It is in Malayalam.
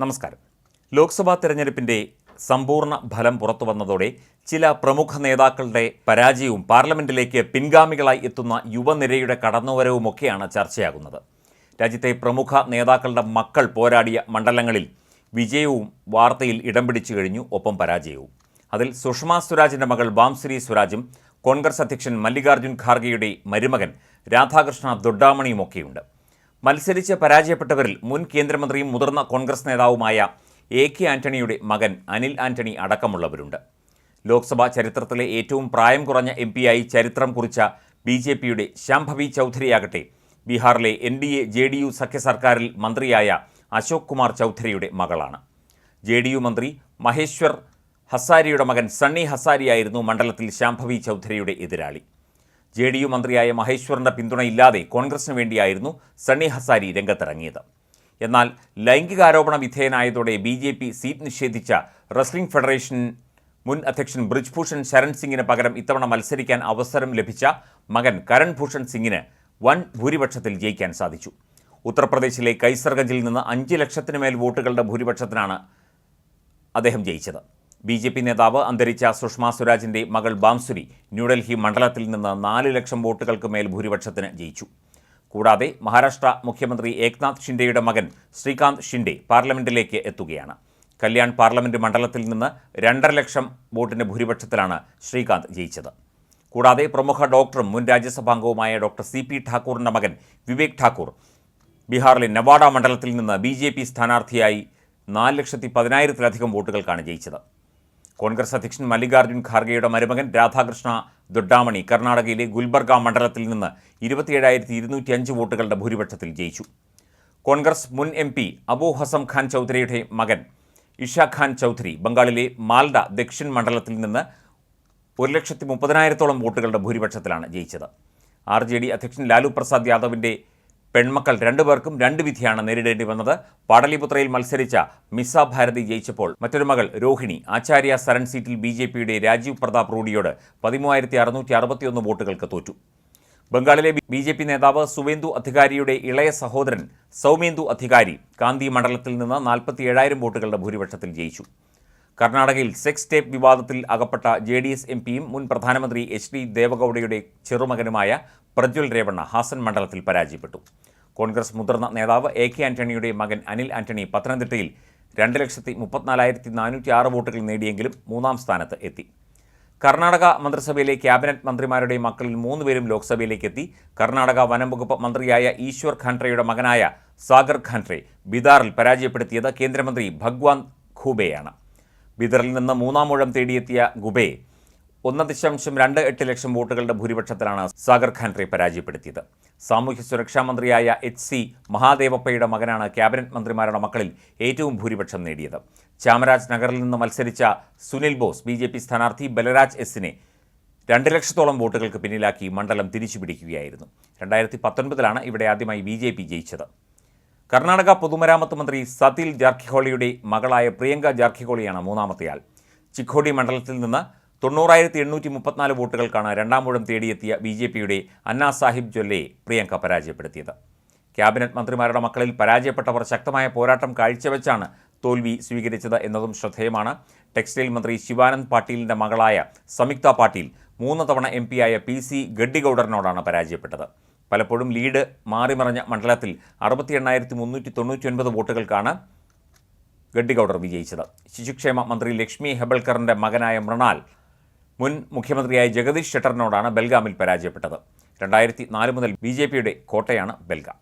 നമസ്കാരം. ലോക്സഭാ തെരഞ്ഞെടുപ്പിന്റെ സമ്പൂർണ ഫലം പുറത്തു വന്നതോടെ ചില പ്രമുഖ നേതാക്കളുടെ പരാജയവും പാർലമെന്റിലേക്ക് പിൻഗാമികളായി എത്തുന്ന യുവനിരയുടെ കടന്നുവരവുമൊക്കെയാണ് ചർച്ചയാകുന്നത്. രാജ്യത്തെ പ്രമുഖ നേതാക്കളുടെ മക്കൾ പോരാടിയ മണ്ഡലങ്ങളിൽ വിജയവും വാർത്തയിൽ ഇടം പിടിച്ചു കഴിഞ്ഞു ഒപ്പം പരാജയവും. അതിൽ സുഷമ സ്വരാജിന്റെ മകൾ ബാംശ്രീ സ്വരാജും കോൺഗ്രസ് അധ്യക്ഷൻ മല്ലികാർജുൻ ഖാർഗെയുടെ മരുമകൻ രാധാകൃഷ്ണ ദൊഡ്ഡാമണിയുമൊക്കെയുണ്ട് മത്സരിച്ച് പരാജയപ്പെട്ടവരിൽ മുൻ കേന്ദ്രമന്ത്രിയും മുതിർന്ന കോൺഗ്രസ് നേതാവുമായ എ കെ ആന്റണിയുടെ മകൻ അനിൽ ആന്റണി അടക്കമുള്ളവരുണ്ട്. ലോക്സഭാ ചരിത്രത്തിലെ ഏറ്റവും പ്രായം കുറഞ്ഞ എം പിയായി ചരിത്രം കുറിച്ച ബി ജെ പിയുടെ ശാംഭവി ചൗധരിയാകട്ടെ ബീഹാറിലെ N D A J D U സഖ്യ സർക്കാരിൽ മന്ത്രിയായ അശോക് കുമാർ ചൗധരിയുടെ മകളാണ്. ജെ ഡി യു മന്ത്രി മഹേശ്വർ ഹസാരിയുടെ മകൻ സണ്ണി ഹസാരിയായിരുന്നു മണ്ഡലത്തിൽ ശാംഭവി ചൗധരിയുടെ എതിരാളി. ജെ ഡി യു മന്ത്രിയായ മഹേശ്വറിന്റെ പിന്തുണയില്ലാതെ കോൺഗ്രസിന് വേണ്ടിയായിരുന്നു സണ്ണി ഹസാരി രംഗത്തിറങ്ങിയത്. എന്നാൽ ലൈംഗികാരോപണ വിധേയനായതോടെ ബി ജെ പി സീറ്റ് നിഷേധിച്ച റെസ്ലിംഗ് ഫെഡറേഷൻ മുൻ അധ്യക്ഷൻ ബ്രിജ്ഭൂഷൺ ശരൺ സിംഗിന് പകരം ഇത്തവണ മത്സരിക്കാൻ അവസരം ലഭിച്ച മകൻ കരൺ ഭൂഷൺ സിംഗിന് വൻ ഭൂരിപക്ഷത്തിൽ ജയിക്കാൻ സാധിച്ചു. ഉത്തർപ്രദേശിലെ കൈസർഗഞ്ചിൽ നിന്ന് അഞ്ച് ലക്ഷത്തിനുമേൽ വോട്ടുകളുടെ ഭൂരിപക്ഷത്തിനാണ് അദ്ദേഹം ജയിച്ചത്. ബി ജെ പി നേതാവ് അന്തരിച്ച സുഷമ സ്വരാജിന്റെ മകൾ ബാംസുരി ന്യൂഡൽഹി മണ്ഡലത്തിൽ നിന്ന് നാല് ലക്ഷം വോട്ടുകൾക്ക് മേൽ ഭൂരിപക്ഷത്തിന് ജയിച്ചു. കൂടാതെ മഹാരാഷ്ട്ര മുഖ്യമന്ത്രി ഏക്നാഥ് ഷിൻഡെയുടെ മകൻ ശ്രീകാന്ത് ഷിൻഡെ പാർലമെന്റിലേക്ക് എത്തുകയാണ്. കല്യാൺ പാർലമെന്റ് മണ്ഡലത്തിൽ നിന്ന് രണ്ടര ലക്ഷം വോട്ടിന്റെ ഭൂരിപക്ഷത്തിലാണ് ശ്രീകാന്ത് ജയിച്ചത്. കൂടാതെ പ്രമുഖ ഡോക്ടറും മുൻ രാജ്യസഭാംഗവുമായ ഡോക്ടർ സി പി ഠാക്കൂറിന്റെ മകൻ വിവേക് ഠാക്കൂർ ബീഹാറിലെ നവാഡ മണ്ഡലത്തിൽ നിന്ന് ബി ജെ പി സ്ഥാനാർത്ഥിയായി നാല് ലക്ഷത്തി പതിനായിരത്തിലധികം വോട്ടുകൾക്കാണ് ജയിച്ചത്. കോൺഗ്രസ് അധ്യക്ഷൻ മല്ലികാർജുൻ ഖാർഗെയുടെ മരുമകൻ രാധാകൃഷ്ണ ദൊഡ്ഡാമണി കർണാടകയിലെ ഗുൽബർഗ മണ്ഡലത്തിൽ നിന്ന് ഇരുപത്തിയേഴായിരത്തി ഇരുന്നൂറ്റി അഞ്ച് വോട്ടുകളുടെ ഭൂരിപക്ഷത്തിൽ ജയിച്ചു. കോൺഗ്രസ് മുൻ M P Abu Hazm Khan ചൗധരിയുടെ മകൻ ഇഷ ഖാൻ ചൗധരി ബംഗാളിലെ മാൽഡ ദക്ഷിൺ മണ്ഡലത്തിൽ നിന്ന് ഒരു ലക്ഷത്തി മുപ്പതിനായിരത്തോളം വോട്ടുകളുടെ ഭൂരിപക്ഷത്തിലാണ് ജയിച്ചത്. ആർ ജെ ഡി അധ്യക്ഷൻ ലാലു പ്രസാദ് യാദവിന്റെ പെൺമക്കൾ രണ്ടുപേർക്കും രണ്ട് വിധിയാണ് നേരിടേണ്ടി വന്നത്. പാടലിപുത്രയിൽ മത്സരിച്ച മിസ ഭാരതി ജയിച്ചപ്പോൾ മറ്റൊരു മകൾ രോഹിണി ആചാര്യ സരൺ സീറ്റിൽ ബി ജെ പിയുടെ രാജീവ് പ്രതാപ് റൂഡിയോട് പതിമൂവായിരത്തി അറുന്നൂറ്റി അറുപത്തിയൊന്ന് വോട്ടുകൾക്ക് തോറ്റു. ബംഗാളിലെ ബി ജെ പി നേതാവ് സുവേന്ദു അധികാരിയുടെ ഇളയ സഹോദരൻ സൗമേന്ദു അധികാരി കാന്തി മണ്ഡലത്തിൽ നിന്ന് നാൽപ്പത്തി ഏഴായിരം വോട്ടുകളുടെ ഭൂരിപക്ഷത്തിൽ ജയിച്ചു. കർണാടകയിൽ സെക്സ് ടേപ്പ് വിവാദത്തിൽ അകപ്പെട്ട ജെ ഡി എസ് എം പിയും മുൻ പ്രധാനമന്ത്രി എച്ച് ഡി ദേവഗൌഡയുടെ ചെറുമകനുമായ പ്രജ്വൽ രേവണ്ണ ഹാസൻ മണ്ഡലത്തിൽ പരാജയപ്പെട്ടു. കോൺഗ്രസ് മുതിർന്ന നേതാവ് എ കെ ആന്റണിയുടെ മകൻ അനിൽ ആന്റണി പത്തനംതിട്ടയിൽ രണ്ട് ലക്ഷത്തി മുപ്പത്തിനാലായിരത്തി നാനൂറ്റി ആറ് വോട്ടുകൾ നേടിയെങ്കിലും മൂന്നാം സ്ഥാനത്ത് എത്തി. കർണാടക മന്ത്രിസഭയിലെ ക്യാബിനറ്റ് മന്ത്രിമാരുടെ മക്കളിൽ മൂന്ന് പേരും ലോക്സഭയിലേക്ക് എത്തി. കർണാടക വനം വകുപ്പ് മന്ത്രിയായ ഈശ്വർ ഖാൻട്രയുടെ മകനായ സാഗർ ഖാൻട്രെ ബിദാറിൽ പരാജയപ്പെടുത്തിയത് കേന്ദ്രമന്ത്രി ഭഗ്വാൻ ഖൂബെയാണ്. ബിദറിൽ നിന്ന് മൂന്നാം ഊഴം തേടിയെത്തിയ ഗുബെ ഒന്ന് ദശാംശം രണ്ട് എട്ട് ലക്ഷം വോട്ടുകളുടെ ഭൂരിപക്ഷത്തിലാണ് സാഗർ ഖാൻട്രെ പരാജയപ്പെടുത്തിയത്. സാമൂഹ്യ സുരക്ഷാ മന്ത്രിയായ എച്ച് സി മഹാദേവപ്പയുടെ മകനാണ് ക്യാബിനറ്റ് മന്ത്രിമാരുടെ മക്കളിൽ ഏറ്റവും ഭൂരിപക്ഷം നേടിയത്. ചാമരാജ് നഗറിൽ നിന്ന് മത്സരിച്ച Sunil Bose B J P സ്ഥാനാർത്ഥി ബലരാജ് എസിനെ രണ്ട് ലക്ഷത്തോളം വോട്ടുകൾക്ക് പിന്നിലാക്കി മണ്ഡലം തിരിച്ചു തിരിച്ചുപിടിക്കുകയായിരുന്നു. രണ്ടായിരത്തി പത്തൊൻപതിലാണ് ഇവിടെ ആദ്യമായി ബി ജെ പി ജയിച്ചത്. കർണാടക പൊതുമരാമത്ത് മന്ത്രി സതിൽ ജാർഖിഹോളിയുടെ മകളായ പ്രിയങ്ക ജാർഖിഹോളിയാണ് മൂന്നാമത്തെയാൾ. ചിഖോഡി മണ്ഡലത്തിൽ നിന്ന് തൊണ്ണൂറായിരത്തി എണ്ണൂറ്റി മുപ്പത്തിനാല് വോട്ടുകൾക്കാണ് രണ്ടാം മൂഴം തേടിയെത്തിയ ബി ജെ പിയുടെ അന്നാ സാഹിബ് ജൊല്ലയെ പ്രിയങ്ക പരാജയപ്പെടുത്തിയത്. ക്യാബിനറ്റ് മന്ത്രിമാരുടെ മക്കളിൽ പരാജയപ്പെട്ടവർ ശക്തമായ പോരാട്ടം കാഴ്ചവെച്ചാണ് തോൽവി സ്വീകരിച്ചത് എന്നതും ശ്രദ്ധേയമാണ്. ടെക്സ്റ്റൈൽ മന്ത്രി ശിവാനന്ദ് പാട്ടീലിന്റെ മകളായ സംയുക്ത പാട്ടീൽ മൂന്ന് തവണ എം പിയായ പി സി ഗഡ്ഡിഗൌഡറിനോടാണ് പരാജയപ്പെട്ടത്. പലപ്പോഴും ലീഡ് മാറിമറിഞ്ഞ മണ്ഡലത്തിൽ അറുപത്തി എണ്ണായിരത്തി മുന്നൂറ്റി തൊണ്ണൂറ്റി ഒൻപത് വോട്ടുകൾക്കാണ് ഗഡ്ഡിഗൌഡർ വിജയിച്ചത്. ശിശുക്ഷേമ മന്ത്രി ലക്ഷ്മി ഹെബൽക്കറിന്റെ മകനായ മൃണാൽ മുൻ മുഖ്യമന്ത്രിയായ ജഗദീഷ് ഷെട്ടറിനോടാണ് ബൽഗാമിൽ പരാജയപ്പെട്ടത്. രണ്ടായിരത്തി നാല് മുതൽ ബി കോട്ടയാണ് ബൽഗാം.